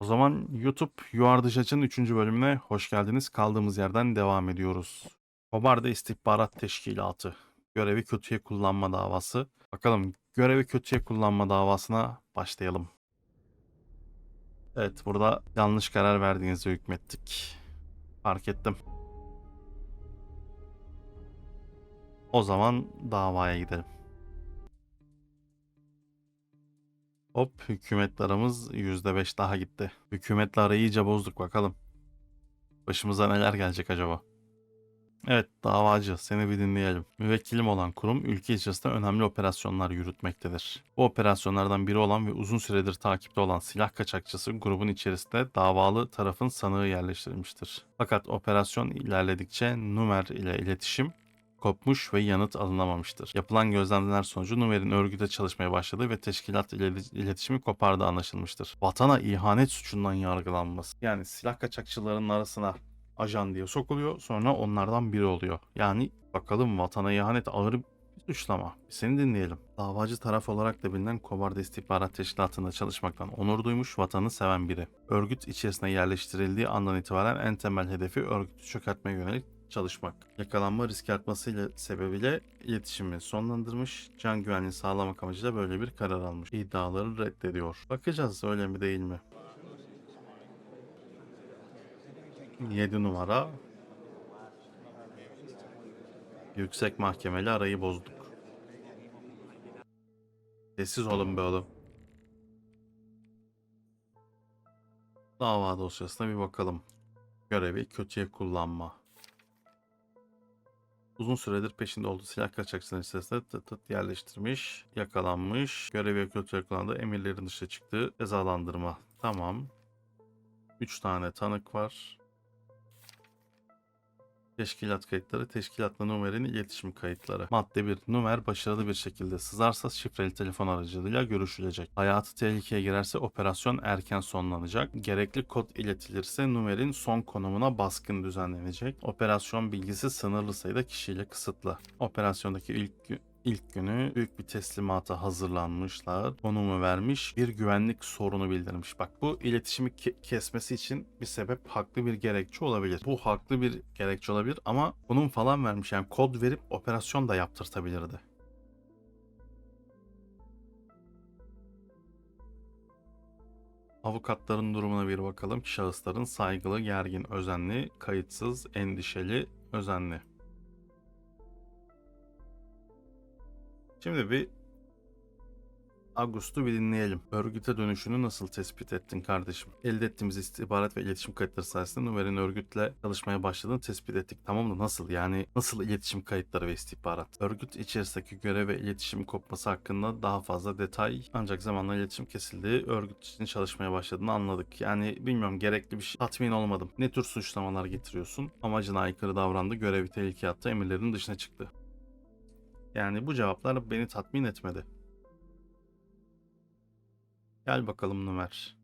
O zaman YouTube Yuvardıç Aç'ın 3. bölümüne hoş geldiniz. Kaldığımız yerden devam ediyoruz. Kobarda İstihbarat Teşkilatı. Görevi kötüye kullanma davası. Bakalım görevi kötüye kullanma davasına başlayalım. Evet burada yanlış karar verdiğinize hükmettik. Fark ettim. O zaman davaya gidelim. Hop hükümetle aramız %5 daha gitti. Hükümetle arayı iyice bozduk bakalım. Başımıza neler gelecek acaba? Evet davacı seni bir dinleyelim. Müvekkilim olan kurum ülke içerisinde önemli operasyonlar yürütmektedir. Bu operasyonlardan biri olan ve uzun süredir takipte olan silah kaçakçısı grubun içerisinde davalı tarafın sanığı yerleştirilmiştir. Fakat operasyon ilerledikçe Numer ile iletişim kopmuş ve yanıt alınamamıştır. Yapılan gözlemler sonucu Numer'in örgüte çalışmaya başladığı ve teşkilat ile iletişimi kopardığı anlaşılmıştır. Vatana ihanet suçundan yargılanması. Yani silah kaçakçılarının arasına ajan diye sokuluyor sonra onlardan biri oluyor. Yani bakalım vatana ihanet ağır bir suçlama. Seni dinleyelim. Davacı taraf olarak da bilinen Kobarda İstihbarat Teşkilatı'nda çalışmaktan onur duymuş, vatanı seven biri. Örgüt içerisine yerleştirildiği andan itibaren en temel hedefi örgütü çökertmeye yönelik çalışmak. Yakalanma riski artmasıyla sebebiyle iletişimi sonlandırmış, can güvenliğini sağlamak amacıyla böyle bir karar almış. İddiaları reddediyor. Bakacağız öyle mi değil mi? 7 numara Yüksek mahkemeli arayı bozduk. Sessiz olun be oğlum. Dava dosyasına bir bakalım. Görevi kötüye kullanma. Uzun süredir peşinde olduğu silah kaçakçıların içerisinde tıt tıt yerleştirmiş, yakalanmış, görevi kötüye kullandığı emirlerin dışına çıktığı cezalandırma. Tamam. 3 tane tanık var. Teşkilat kayıtları, teşkilatla numerin iletişim kayıtları. Madde 1. Numer başarılı bir şekilde sızarsa şifreli telefon aracılığıyla görüşülecek. Hayatı tehlikeye girerse operasyon erken sonlanacak. Gerekli kod iletilirse numerin son konumuna baskın düzenlenecek. Operasyon bilgisi sınırlı sayıda kişiyle kısıtlı. Operasyondaki ilk gü- İlk günü büyük bir teslimata hazırlanmışlar. Konumu vermiş, bir güvenlik sorunu bildirmiş. Bak bu iletişimi ke- kesmesi için bir sebep haklı bir gerekçe olabilir. Bu haklı bir gerekçe olabilir ama konum falan vermiş. Yani kod verip operasyon da yaptırtabilirdi. Avukatların durumuna bir bakalım. Şahısların saygılı, gergin, özenli, kayıtsız, endişeli, özenli. Şimdi bir Ağustos'u bir dinleyelim. Örgüte dönüşünü nasıl tespit ettin kardeşim? Elde ettiğimiz istihbarat ve iletişim kayıtları sayesinde Numer'in örgütle çalışmaya başladığını tespit ettik. Tamam da nasıl? Yani nasıl iletişim kayıtları ve istihbarat? Örgüt içerisindeki görev ve iletişim kopması hakkında daha fazla detay ancak zamanla iletişim kesildiği örgüt için çalışmaya başladığını anladık. Yani bilmiyorum gerekli bir şey. Tatmin olmadım. Ne tür suçlamalar getiriyorsun? Amacına aykırı davrandı, görevi tehlikeye attı, emirlerin dışına çıktı. Yani bu cevaplar beni tatmin etmedi. Gel bakalım Numer.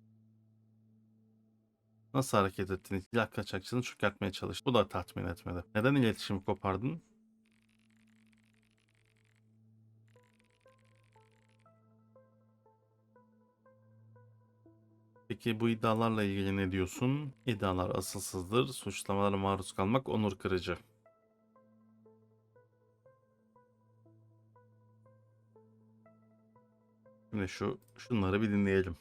Nasıl hareket ettin? Silah kaçakçını çökertmeye çalıştı. Bu da tatmin etmedi. Neden iletişimi kopardın? Peki bu iddialarla ilgili ne diyorsun? İddialar asılsızdır. Suçlamalara maruz kalmak onur kırıcı. Şimdi şu şunları bir dinleyelim.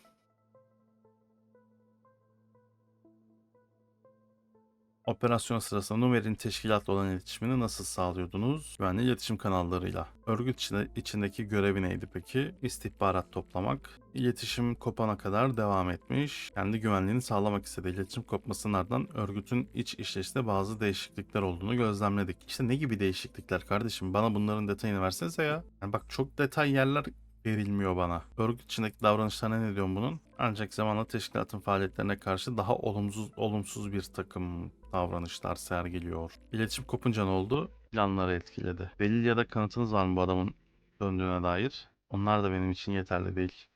Operasyon sırasında Numer'in teşkilatla olan iletişimini nasıl sağlıyordunuz? Güvenli iletişim kanallarıyla. Örgüt içinde, içindeki görevi neydi peki? İstihbarat toplamak. İletişim kopana kadar devam etmiş. Kendi güvenliğini sağlamak istediği iletişim kopmasının ardından örgütün iç işleyişinde bazı değişiklikler olduğunu gözlemledik. İşte ne gibi değişiklikler kardeşim? Bana bunların detayını versenize ya. Yani bak çok detay yerler verilmiyor bana. Örgüt içindeki davranışlarına ne diyorum bunun? Ancak zamanla teşkilatın faaliyetlerine karşı daha olumsuz olumsuz bir takım davranışlar sergiliyor. İletişim kopunca ne oldu? Planları etkiledi. Delil ya da kanıtınız var mı bu adamın döndüğüne dair? Onlar da benim için yeterli değil.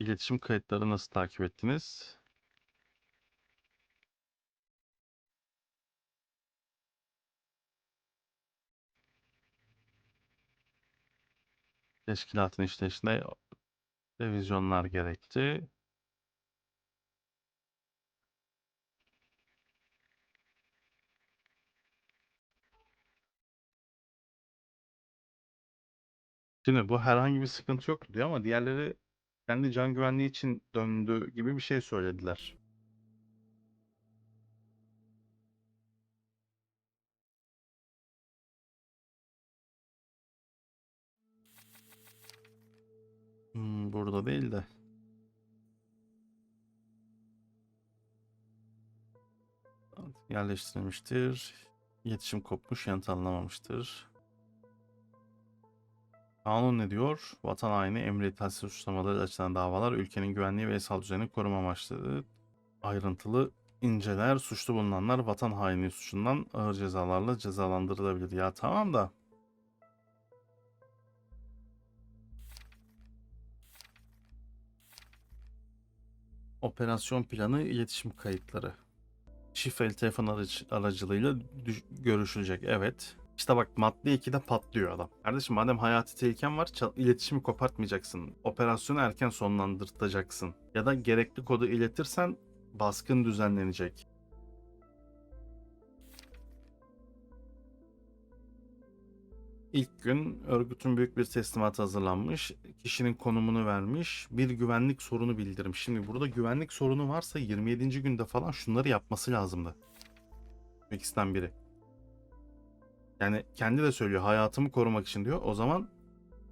İletişim kayıtları nasıl takip ettiniz? Teşkilatın işleyişinde revizyonlar gerekti. Şimdi bu herhangi bir sıkıntı yok diyor ama diğerleri kendi can güvenliği için döndü gibi bir şey söylediler. Hmm, burada değil de. Yerleştirilmiştir. İletişim kopmuş, yanıt alınamamıştır. Kanun ne diyor? Vatan haini, emniyet tahsil suçlamaları açılan davalar ülkenin güvenliği ve yasal düzenini koruma amaçlı ayrıntılı inceler. Suçlu bulunanlar vatan haini suçundan ağır cezalarla cezalandırılabilir. Ya tamam da Operasyon planı, iletişim kayıtları. Şifreli telefon aracı, aracılığıyla görüşülecek. Evet. İşte bak madde 2'de patlıyor adam. Kardeşim madem hayati tehliken var iletişimi kopartmayacaksın. Operasyonu erken sonlandırtacaksın. Ya da gerekli kodu iletirsen baskın düzenlenecek. İlk gün örgütün büyük bir teslimatı hazırlanmış. Kişinin konumunu vermiş. Bir güvenlik sorunu bildirmiş. Şimdi burada güvenlik sorunu varsa 27. günde falan şunları yapması lazımdı. İkisinden biri. Yani kendi de söylüyor hayatımı korumak için diyor. O zaman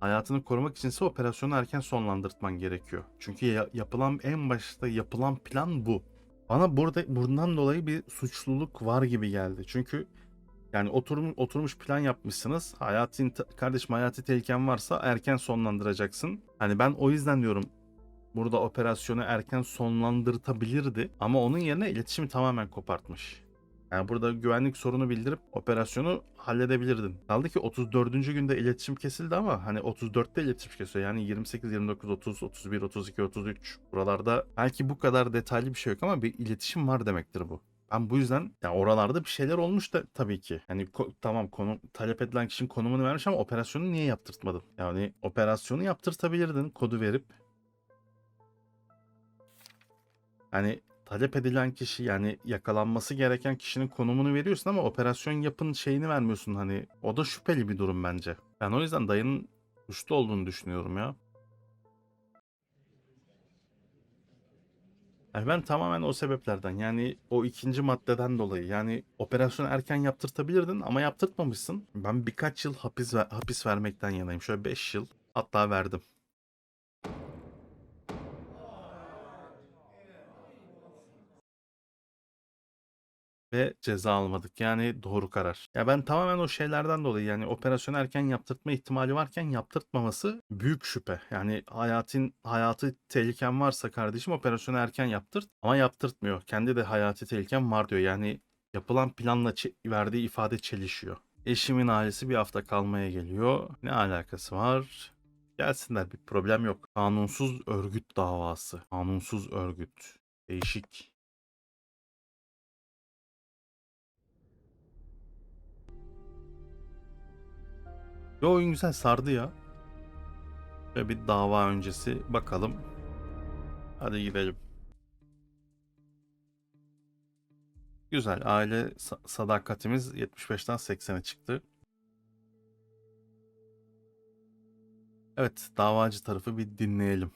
hayatını korumak içinse operasyonu erken sonlandırtman gerekiyor. Çünkü ya- yapılan en başta yapılan plan bu. Bana burada bundan dolayı bir suçluluk var gibi geldi. Çünkü yani oturum, oturmuş plan yapmışsınız. Hayatın kardeşim hayati tehliken varsa erken sonlandıracaksın. Hani ben o yüzden diyorum burada operasyonu erken sonlandırtabilirdi ama onun yerine iletişimi tamamen kopartmış. Yani burada güvenlik sorunu bildirip operasyonu halledebilirdin. Kaldı ki 34. günde iletişim kesildi ama hani 34'te iletişim kesiyor. Yani 28, 29, 30, 31, 32, 33 buralarda belki bu kadar detaylı bir şey yok ama bir iletişim var demektir bu. Ben bu yüzden ya oralarda bir şeyler olmuş da tabii ki. Hani ko- tamam konu talep edilen kişinin konumunu vermiş ama operasyonu niye yaptırtmadın? Yani operasyonu yaptırtabilirdin kodu verip. Hani talep edilen kişi yani yakalanması gereken kişinin konumunu veriyorsun ama operasyon yapın şeyini vermiyorsun hani. O da şüpheli bir durum bence. Ben o yüzden dayının suçlu olduğunu düşünüyorum ya. Yani ben tamamen o sebeplerden yani o ikinci maddeden dolayı yani operasyonu erken yaptırtabilirdin ama yaptırtmamışsın. Ben birkaç yıl hapis hapis vermekten yanayım. Şöyle 5 yıl hatta verdim. Ve ceza almadık. Yani doğru karar. Ya ben tamamen o şeylerden dolayı yani operasyonu erken yaptırtma ihtimali varken yaptırtmaması büyük şüphe. Yani hayatın hayatı tehliken varsa kardeşim operasyonu erken yaptırt ama yaptırtmıyor. Kendi de hayati tehliken var diyor. Yani yapılan planla verdiği ifade çelişiyor. Eşimin ailesi bir hafta kalmaya geliyor. Ne alakası var? Gelsinler bir problem yok. Kanunsuz örgüt davası. Kanunsuz örgüt. Değişik. Yo oyun güzel sardı ya. Ve bir dava öncesi bakalım. Hadi gidelim. Güzel. Aile sa- sadakatimiz 75'ten 80'e çıktı. Evet, davacı tarafı bir dinleyelim.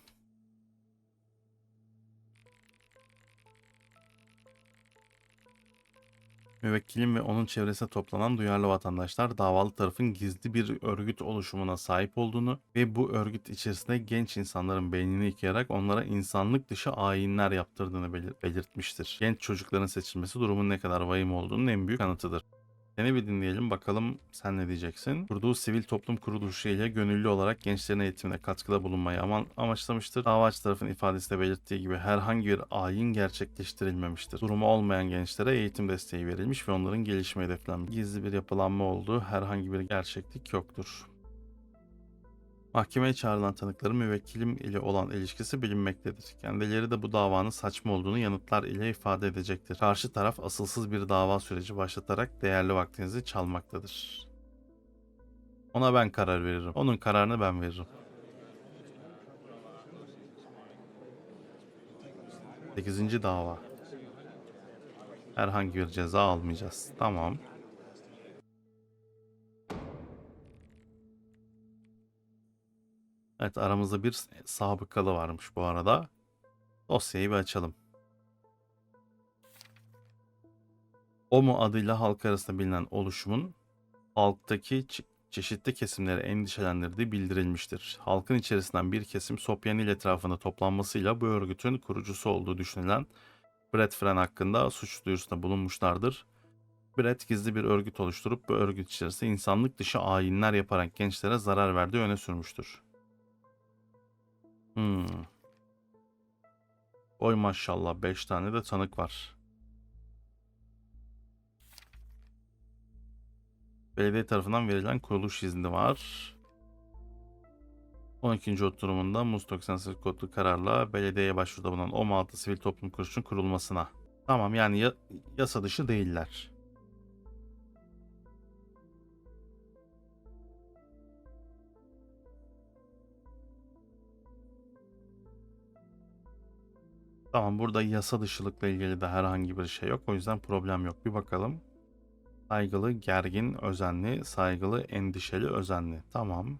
Müvekkilim ve onun çevresine toplanan duyarlı vatandaşlar davalı tarafın gizli bir örgüt oluşumuna sahip olduğunu ve bu örgüt içerisinde genç insanların beynini yıkayarak onlara insanlık dışı ayinler yaptırdığını belir- belirtmiştir. Genç çocukların seçilmesi durumun ne kadar vahim olduğunun en büyük kanıtıdır. Seni bir dinleyelim bakalım sen ne diyeceksin. Kurduğu sivil toplum kuruluşu ile gönüllü olarak gençlerin eğitimine katkıda bulunmayı ama amaçlamıştır. Davacı tarafın ifadesinde belirttiği gibi herhangi bir ayin gerçekleştirilmemiştir. Durumu olmayan gençlere eğitim desteği verilmiş ve onların gelişimi hedeflenmiş. Gizli bir yapılanma olduğu herhangi bir gerçeklik yoktur. Mahkemeye çağrılan tanıkların müvekkilim ile olan ilişkisi bilinmektedir. Kendileri de bu davanın saçma olduğunu yanıtlar ile ifade edecektir. Karşı taraf asılsız bir dava süreci başlatarak değerli vaktinizi çalmaktadır. Ona ben karar veririm. Onun kararını ben veririm. 8. dava. Herhangi bir ceza almayacağız. Tamam. Evet aramızda bir sabıkalı varmış bu arada. Dosyayı bir açalım. OMO adıyla halk arasında bilinen oluşumun halktaki çe- çeşitli kesimleri endişelendirdiği bildirilmiştir. Halkın içerisinden bir kesim Sopyanil etrafında toplanmasıyla bu örgütün kurucusu olduğu düşünülen Brett Fren hakkında suç duyurusunda bulunmuşlardır. Brett gizli bir örgüt oluşturup bu örgüt içerisinde insanlık dışı ayinler yaparak gençlere zarar verdiği öne sürmüştür. Hmm. Oy maşallah 5 tane de tanık var. Belediye tarafından verilen kuruluş izni var. 12. oturumunda Muz 98 kodlu kararla belediyeye başvuruda bulunan OMA adlı sivil toplum kuruluşunun kurulmasına. Tamam yani ya- yasa dışı değiller. Tamam burada yasa dışılıkla ilgili de herhangi bir şey yok. O yüzden problem yok. Bir bakalım. Saygılı, gergin, özenli, saygılı, endişeli, özenli. Tamam.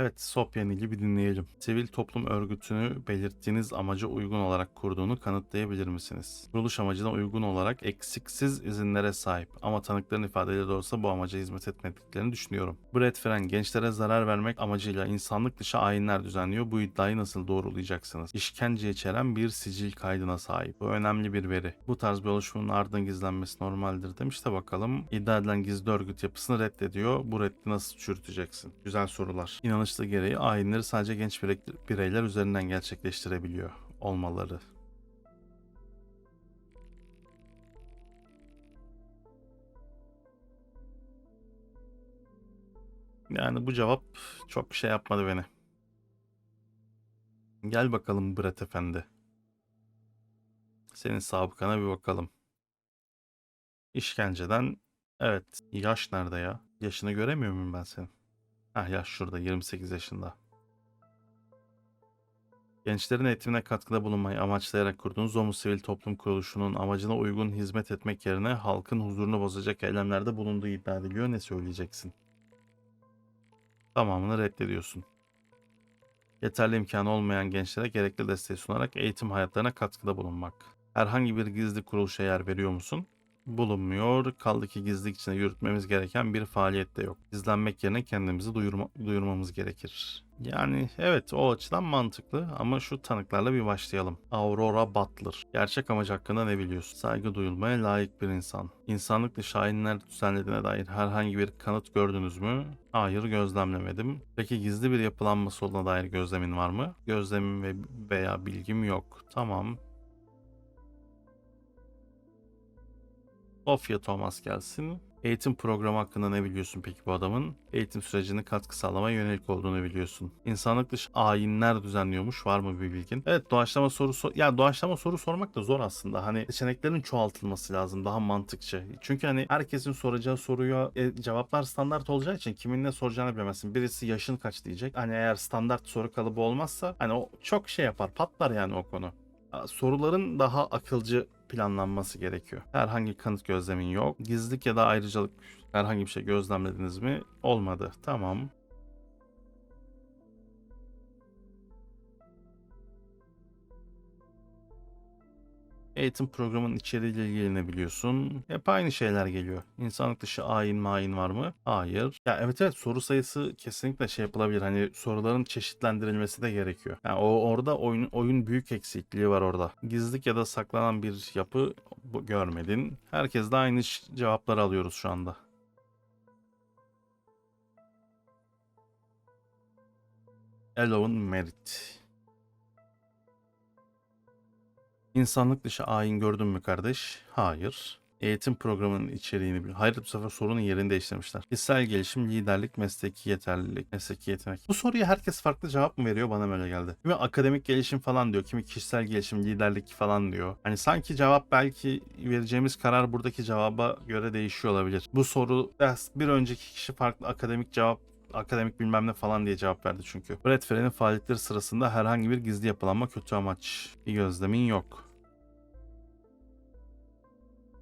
Evet, Sopyanil'i bir dinleyelim. Sivil toplum örgütünü belirttiğiniz amaca uygun olarak kurduğunu kanıtlayabilir misiniz? Kuruluş amacına uygun olarak eksiksiz izinlere sahip ama tanıkların ifadeleri doğrusu bu amaca hizmet etmediklerini düşünüyorum. Brett Fren gençlere zarar vermek amacıyla insanlık dışı ayinler düzenliyor. Bu iddiayı nasıl doğrulayacaksınız? İşkence içeren bir sicil kaydına sahip. Bu önemli bir veri. Bu tarz bir oluşumun ardından gizlenmesi normaldir demiş de bakalım. İddia edilen gizli örgüt yapısını reddediyor. Bu reddi nasıl çürüteceksin? Güzel sorular. İnanışlı gereği ayinleri sadece genç birey- bireyler üzerinden gerçekleştirebiliyor olmaları. Yani bu cevap çok şey yapmadı beni. Gel bakalım Brett Efendi. Senin sabıkana bir bakalım. İşkenceden evet yaş nerede ya? Yaşını göremiyor muyum ben senin? Heh yaş şurada 28 yaşında. Gençlerin eğitimine katkıda bulunmayı amaçlayarak kurduğunuz Zomu Sivil Toplum Kuruluşu'nun amacına uygun hizmet etmek yerine halkın huzurunu bozacak eylemlerde bulunduğu iddia ediliyor. Ne söyleyeceksin? Tamamını reddediyorsun. Yeterli imkanı olmayan gençlere gerekli desteği sunarak eğitim hayatlarına katkıda bulunmak. Herhangi bir gizli kuruluşa yer veriyor musun? Bulunmuyor. Kaldı ki gizlilik içinde yürütmemiz gereken bir faaliyet de yok. Gizlenmek yerine kendimizi duyurma, duyurmamız gerekir. Yani evet o açıdan mantıklı ama şu tanıklarla bir başlayalım. Aurora Butler. Gerçek amacı hakkında ne biliyorsun? Saygı duyulmaya layık bir insan. İnsanlık dışı ayinler düzenlediğine dair herhangi bir kanıt gördünüz mü? Hayır gözlemlemedim. Peki gizli bir yapılanması olduğuna dair gözlemin var mı? Gözlemim ve veya bilgim yok. Tamam. Sofia Thomas gelsin. Eğitim programı hakkında ne biliyorsun peki bu adamın? Eğitim sürecine katkı sağlamaya yönelik olduğunu biliyorsun. İnsanlık dışı ayinler düzenliyormuş. Var mı bir bilgin? Evet doğaçlama soru sor ya doğaçlama soru sormak da zor aslında. Hani seçeneklerin çoğaltılması lazım daha mantıkça. Çünkü hani herkesin soracağı soruya e, cevaplar standart olacağı için kimin ne soracağını bilemezsin. Birisi yaşın kaç diyecek. Hani eğer standart soru kalıbı olmazsa hani o çok şey yapar patlar yani o konu. Soruların daha akılcı planlanması gerekiyor. Herhangi kanıt gözlemin yok. Gizlilik ya da ayrıcalık herhangi bir şey gözlemlediniz mi? Olmadı. Tamam. Eğitim programının içeriğiyle ilgili ne biliyorsun? Hep aynı şeyler geliyor. İnsanlık dışı ayin mayin var mı? Hayır. Ya evet evet soru sayısı kesinlikle şey yapılabilir. Hani soruların çeşitlendirilmesi de gerekiyor. Yani o orada oyun oyun büyük eksikliği var orada. Gizlilik ya da saklanan bir yapı görmedin. Herkes de aynı cevapları alıyoruz şu anda. Alone Merit. İnsanlık dışı ayin gördün mü kardeş? Hayır. Eğitim programının içeriğini bil. Hayır bu sefer sorunun yerini değiştirmişler. Kişisel gelişim, liderlik, mesleki yeterlilik, mesleki yetenek. Bu soruya herkes farklı cevap mı veriyor? Bana böyle geldi. Kimi akademik gelişim falan diyor. Kimi kişisel gelişim, liderlik falan diyor. Hani sanki cevap belki vereceğimiz karar buradaki cevaba göre değişiyor olabilir. Bu soru bir önceki kişi farklı akademik cevap akademik bilmem ne falan diye cevap verdi çünkü. Brad Frey'nin faaliyetleri sırasında herhangi bir gizli yapılanma kötü amaç. Bir gözlemin yok.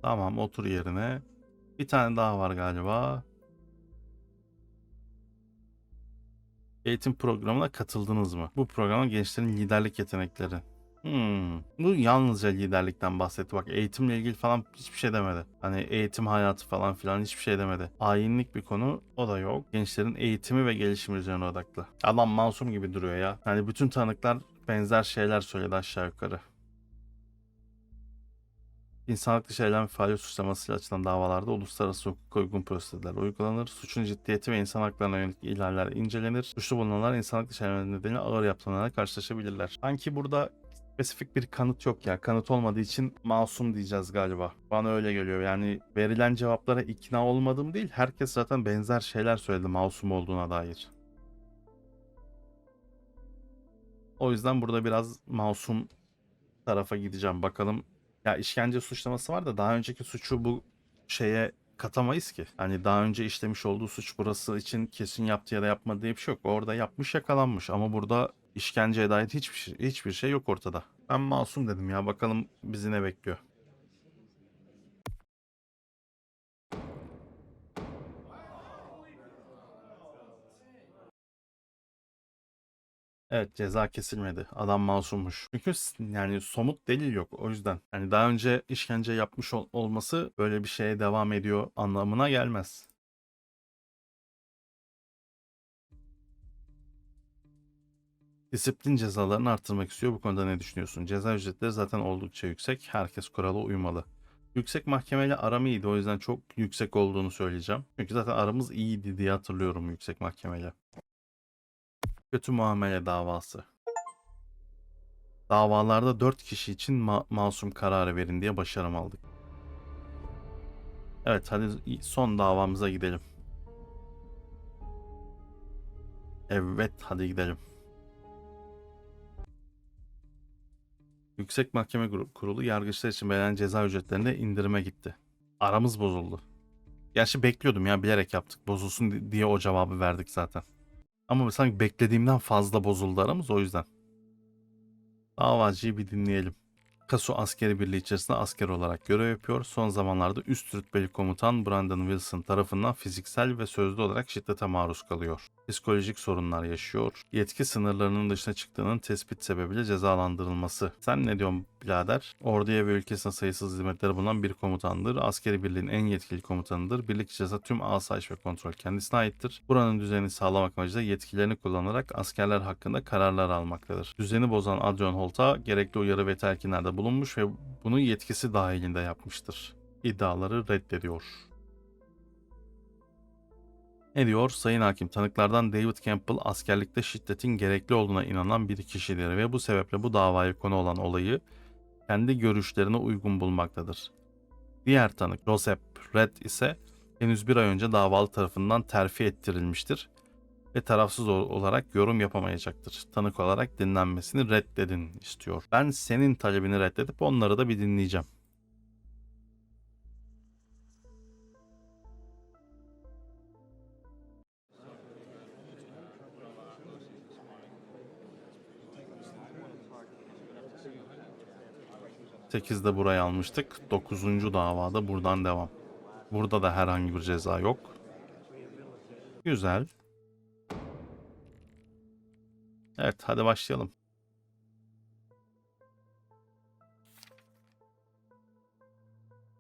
Tamam otur yerine. Bir tane daha var galiba. Eğitim programına katıldınız mı? Bu programa gençlerin liderlik yetenekleri. Hmm. Bu yalnızca liderlikten bahsetti. Bak eğitimle ilgili falan hiçbir şey demedi. Hani eğitim hayatı falan filan hiçbir şey demedi. Ayinlik bir konu o da yok. Gençlerin eğitimi ve gelişimi üzerine odaklı. Adam masum gibi duruyor ya. Hani bütün tanıklar benzer şeyler söyledi aşağı yukarı. İnsanlık dışı eylem ve faaliyet suçlamasıyla açılan davalarda uluslararası hukuka uygun prosedürler uygulanır. Suçun ciddiyeti ve insan haklarına yönelik ihlaller incelenir. Suçlu bulunanlar insanlık dışı eylemler nedeniyle ağır yaptırımlarla karşılaşabilirler. Sanki burada spesifik bir kanıt yok ya. Kanıt olmadığı için masum diyeceğiz galiba. Bana öyle geliyor. Yani verilen cevaplara ikna olmadım değil. Herkes zaten benzer şeyler söyledi masum olduğuna dair. O yüzden burada biraz masum tarafa gideceğim. Bakalım ya işkence suçlaması var da daha önceki suçu bu şeye katamayız ki. Hani daha önce işlemiş olduğu suç burası için kesin yaptı ya da yapmadı diye bir şey yok. Orada yapmış yakalanmış ama burada işkenceye dair hiçbir şey, hiçbir şey yok ortada. Ben masum dedim ya bakalım bizi ne bekliyor. Evet ceza kesilmedi. Adam masummuş. Çünkü yani somut delil yok o yüzden. Yani daha önce işkence yapmış ol- olması böyle bir şeye devam ediyor anlamına gelmez. Disiplin cezalarını arttırmak istiyor. Bu konuda ne düşünüyorsun? Ceza ücretleri zaten oldukça yüksek. Herkes kurala uymalı. Yüksek mahkemeyle aram iyiydi. O yüzden çok yüksek olduğunu söyleyeceğim. Çünkü zaten aramız iyiydi diye hatırlıyorum yüksek mahkemeyle. Kötü muamele davası. Davalarda 4 kişi için ma- masum kararı verin diye başarım aldık. Evet hadi son davamıza gidelim. Evet hadi gidelim. Yüksek Mahkeme Kurulu yargıçlar için belirlenen ceza ücretlerinde indirime gitti. Aramız bozuldu. Gerçi bekliyordum ya bilerek yaptık. Bozulsun di- diye o cevabı verdik zaten. Ama sanki beklediğimden fazla bozuldu aramız o yüzden. Davacıyı bir dinleyelim. Kasu askeri birliği içerisinde asker olarak görev yapıyor. Son zamanlarda üst rütbeli komutan Brandon Wilson tarafından fiziksel ve sözlü olarak şiddete maruz kalıyor. Psikolojik sorunlar yaşıyor. Yetki sınırlarının dışına çıktığının tespit sebebiyle cezalandırılması. Sen ne diyorsun birader? Orduya ve ülkesine sayısız hizmetleri bulunan bir komutandır. Askeri birliğin en yetkili komutanıdır. Birlik içerisinde tüm asayiş ve kontrol kendisine aittir. Buranın düzenini sağlamak amacıyla yetkilerini kullanarak askerler hakkında kararlar almaktadır. Düzeni bozan Adrian Holt'a gerekli uyarı ve telkinlerde bulunmuş ve bunu yetkisi dahilinde yapmıştır. İddiaları reddediyor. Ne diyor? Sayın Hakim tanıklardan David Campbell askerlikte şiddetin gerekli olduğuna inanan bir kişidir ve bu sebeple bu davaya konu olan olayı kendi görüşlerine uygun bulmaktadır. Diğer tanık Joseph Red ise henüz bir ay önce davalı tarafından terfi ettirilmiştir ve tarafsız ol- olarak yorum yapamayacaktır. Tanık olarak dinlenmesini reddedin istiyor. Ben senin talebini reddedip onları da bir dinleyeceğim. Sekizde burayı almıştık. Dokuzuncu davada buradan devam. Burada da herhangi bir ceza yok. Güzel. Evet hadi başlayalım.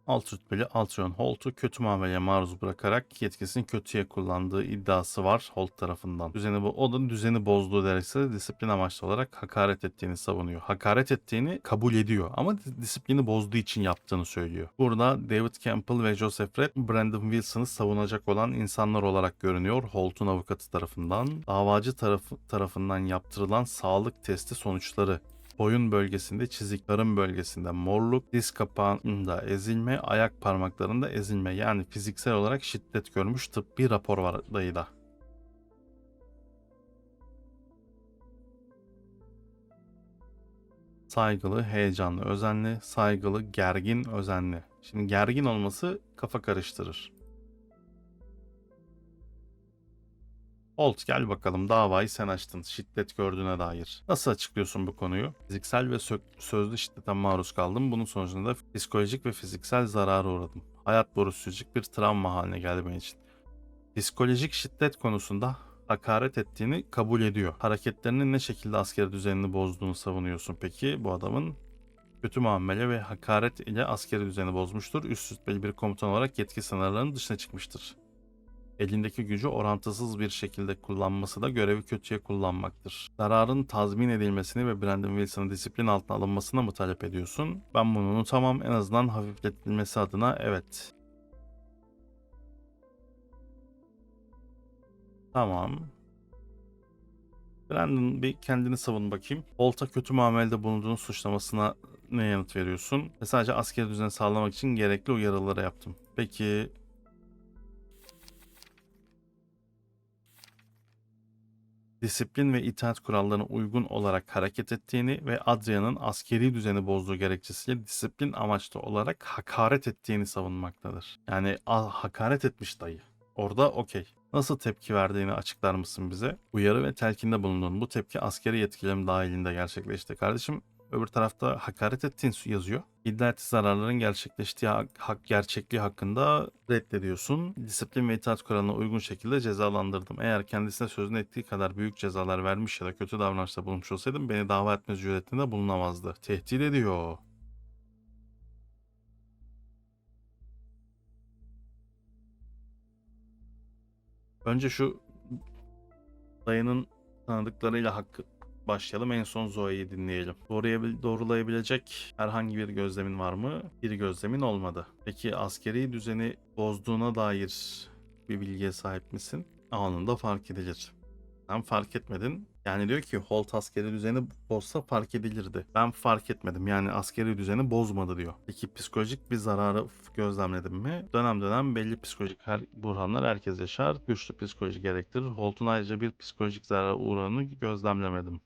Alt rütbeli Altron Holt'u kötü muameleye maruz bırakarak yetkisini kötüye kullandığı iddiası var Holt tarafından. Düzeni bu, o da düzeni bozduğu derecede disiplin amaçlı olarak hakaret ettiğini savunuyor. Hakaret ettiğini kabul ediyor ama di- disiplini bozduğu için yaptığını söylüyor. Burada David Campbell ve Joseph Red, Brandon Wilson'ı savunacak olan insanlar olarak görünüyor Holt'un avukatı tarafından. Davacı tarafı, tarafından yaptırılan sağlık testi sonuçları boyun bölgesinde çizik, karın bölgesinde morluk, diz kapağında ezilme, ayak parmaklarında ezilme yani fiziksel olarak şiddet görmüş tıbbi rapor var dayıda. Saygılı, heyecanlı, özenli, saygılı, gergin, özenli. Şimdi gergin olması kafa karıştırır. Holt gel bakalım davayı sen açtın şiddet gördüğüne dair. Nasıl açıklıyorsun bu konuyu? Fiziksel ve sö- sözlü şiddete maruz kaldım. Bunun sonucunda psikolojik ve fiziksel zarara uğradım. Hayat borusu bir travma haline geldi benim için. Psikolojik şiddet konusunda hakaret ettiğini kabul ediyor. Hareketlerinin ne şekilde askeri düzenini bozduğunu savunuyorsun peki bu adamın? Kötü muamele ve hakaret ile askeri düzeni bozmuştur. Üst rütbeli bir komutan olarak yetki sınırlarının dışına çıkmıştır. Elindeki gücü orantısız bir şekilde kullanması da görevi kötüye kullanmaktır. Zararın tazmin edilmesini ve Brandon Wilson'ın disiplin altına alınmasını mı talep ediyorsun? Ben bunu unutamam. En azından hafifletilmesi adına evet. Tamam. Brandon bir kendini savun bakayım. Holt'a kötü muamelede bulunduğunu suçlamasına ne yanıt veriyorsun? Ve sadece askeri düzeni sağlamak için gerekli uyarıları yaptım. Peki disiplin ve itaat kurallarına uygun olarak hareket ettiğini ve Adrian'ın askeri düzeni bozduğu gerekçesiyle disiplin amaçlı olarak hakaret ettiğini savunmaktadır. Yani a- hakaret etmiş dayı. Orada okey. Nasıl tepki verdiğini açıklar mısın bize? Uyarı ve telkinde bulundun. Bu tepki askeri yetkilerim dahilinde gerçekleşti. Kardeşim öbür tarafta hakaret ettiğin yazıyor. İddia ettiği zararların gerçekleştiği hak, hak- gerçekliği hakkında reddediyorsun. Disiplin ve itaat kuralına uygun şekilde cezalandırdım. Eğer kendisine sözünü ettiği kadar büyük cezalar vermiş ya da kötü davranışta bulunmuş olsaydım beni dava etme cüretinde bulunamazdı. Tehdit ediyor. Önce şu dayının tanıdıklarıyla hakkı başlayalım. En son Zoe'yi dinleyelim. Doğruyabil- doğrulayabilecek herhangi bir gözlemin var mı? Bir gözlemin olmadı. Peki askeri düzeni bozduğuna dair bir bilgiye sahip misin? Anında fark edilir. Sen fark etmedin. Yani diyor ki Holt askeri düzeni bozsa fark edilirdi. Ben fark etmedim. Yani askeri düzeni bozmadı diyor. Peki psikolojik bir zararı gözlemledin mi? Dönem dönem belli psikolojik her buhranlar herkes yaşar. Güçlü psikoloji gerektirir. Holt'un ayrıca bir psikolojik zarara uğradığını gözlemlemedim.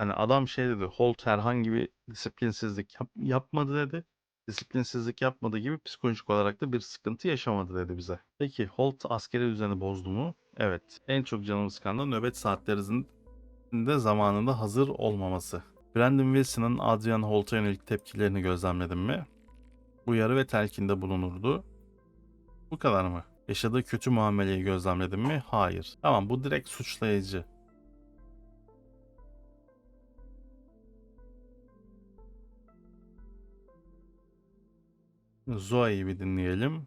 Hani adam şey dedi, Holt herhangi bir disiplinsizlik yap- yapmadı dedi. Disiplinsizlik yapmadığı gibi psikolojik olarak da bir sıkıntı yaşamadı dedi bize. Peki Holt askeri düzeni bozdu mu? Evet. En çok canımı sıkan da nöbet saatlerinin de zamanında hazır olmaması. Brandon Wilson'ın Adrian Holt'a yönelik tepkilerini gözlemledin mi? Uyarı ve telkinde bulunurdu. Bu kadar mı? Yaşadığı kötü muameleyi gözlemledin mi? Hayır. Tamam bu direkt suçlayıcı. Zoe'yi bir dinleyelim.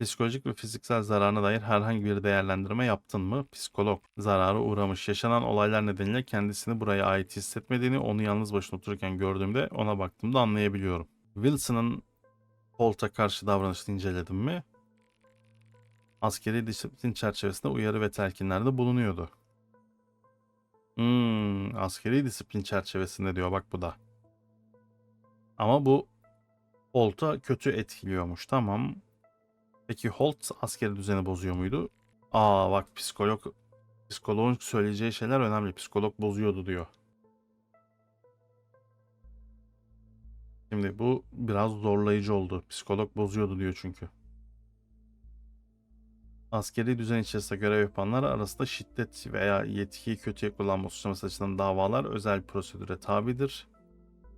Psikolojik ve fiziksel zararına dair herhangi bir değerlendirme yaptın mı? Psikolog zarara uğramış. Yaşanan olaylar nedeniyle kendisini buraya ait hissetmediğini, onu yalnız başına otururken gördüğümde ona baktığımda anlayabiliyorum. Wilson'ın Holt'a karşı davranışını inceledim mi? Askeri disiplin çerçevesinde uyarı ve telkinlerde bulunuyordu. Hmm, askeri disiplin çerçevesinde diyor bak bu da. Ama bu Holt'a kötü etkiliyormuş. Tamam. Peki Holt askeri düzeni bozuyor muydu? Aa bak psikolog psikoloğun söyleyeceği şeyler önemli. Psikolog bozuyordu diyor. Şimdi bu biraz zorlayıcı oldu. Psikolog bozuyordu diyor çünkü. Askeri düzen içerisinde görev yapanlar arasında şiddet veya yetkiyi kötüye kullanma suçlaması açısından davalar özel prosedüre tabidir.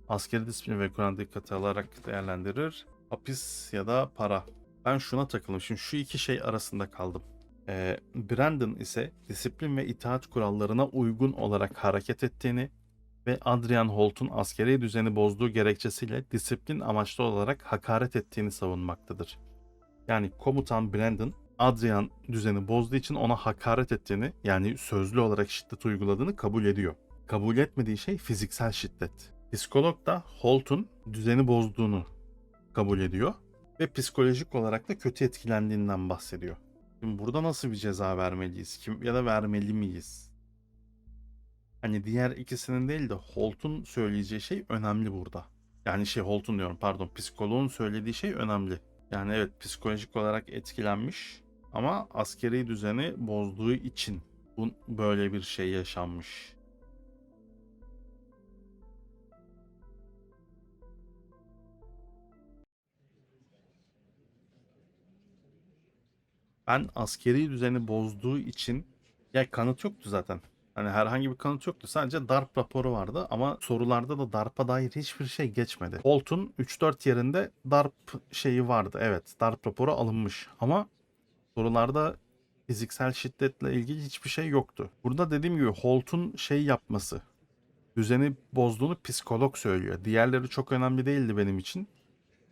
Askeri disiplin ve Kur'an dikkate alarak değerlendirir. Hapis ya da para. Ben şuna takıldım. Şimdi şu iki şey arasında kaldım. Ee, Brandon ise disiplin ve itaat kurallarına uygun olarak hareket ettiğini ve Adrian Holt'un askeri düzeni bozduğu gerekçesiyle disiplin amaçlı olarak hakaret ettiğini savunmaktadır. Yani komutan Brandon Adrian düzeni bozduğu için ona hakaret ettiğini yani sözlü olarak şiddet uyguladığını kabul ediyor. Kabul etmediği şey fiziksel şiddet. Psikolog da Holt'un düzeni bozduğunu kabul ediyor ve psikolojik olarak da kötü etkilendiğinden bahsediyor. Şimdi burada nasıl bir ceza vermeliyiz? Kim ya da vermeli miyiz? Hani diğer ikisinin değil de Holt'un söyleyeceği şey önemli burada. Yani şey Holt'un diyorum pardon psikoloğun söylediği şey önemli. Yani evet psikolojik olarak etkilenmiş ama askeri düzeni bozduğu için bu böyle bir şey yaşanmış. Ben askeri düzeni bozduğu için ya kanıt yoktu zaten. Hani herhangi bir kanıt yoktu. Sadece darp raporu vardı ama sorularda da darpa dair hiçbir şey geçmedi. Holt'un 3-4 yerinde darp şeyi vardı. Evet, darp raporu alınmış ama sorularda fiziksel şiddetle ilgili hiçbir şey yoktu. Burada dediğim gibi Holt'un şey yapması, düzeni bozduğunu psikolog söylüyor. Diğerleri çok önemli değildi benim için.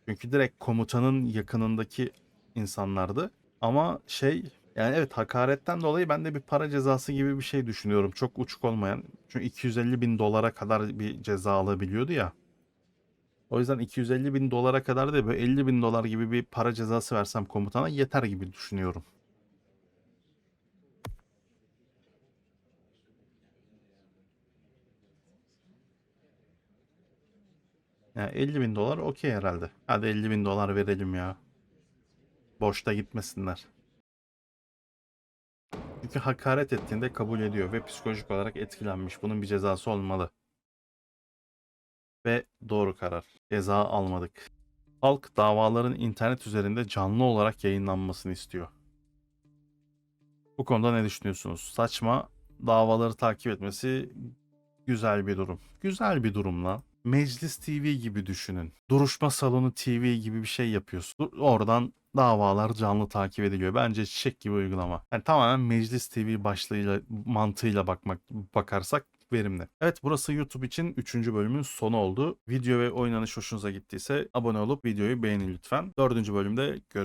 Çünkü direkt komutanın yakınındaki insanlardı. Ama şey yani evet hakaretten dolayı ben de bir para cezası gibi bir şey düşünüyorum. Çok uçuk olmayan. Çünkü 250 bin dolara kadar bir ceza alabiliyordu ya. O yüzden 250 bin dolara kadar değil böyle 50 bin dolar gibi bir para cezası versem komutana yeter gibi düşünüyorum. Yani 50 bin dolar okey herhalde. Hadi 50 bin dolar verelim ya. Boşta gitmesinler. Çünkü hakaret ettiğinde kabul ediyor ve psikolojik olarak etkilenmiş. Bunun bir cezası olmalı. Ve doğru karar. Ceza almadık. Halk davaların internet üzerinde canlı olarak yayınlanmasını istiyor. Bu konuda ne düşünüyorsunuz? Saçma davaları takip etmesi güzel bir durum. Güzel bir durum lan. Meclis TV gibi düşünün. Duruşma salonu TV gibi bir şey yapıyorsun. Oradan davalar canlı takip ediliyor. Bence çiçek gibi uygulama. Yani tamamen Meclis TV başlığıyla mantığıyla bakmak bakarsak verimli. Evet burası YouTube için 3. bölümün sonu oldu. Video ve oynanış hoşunuza gittiyse abone olup videoyu beğenin lütfen. 4. bölümde görüşürüz.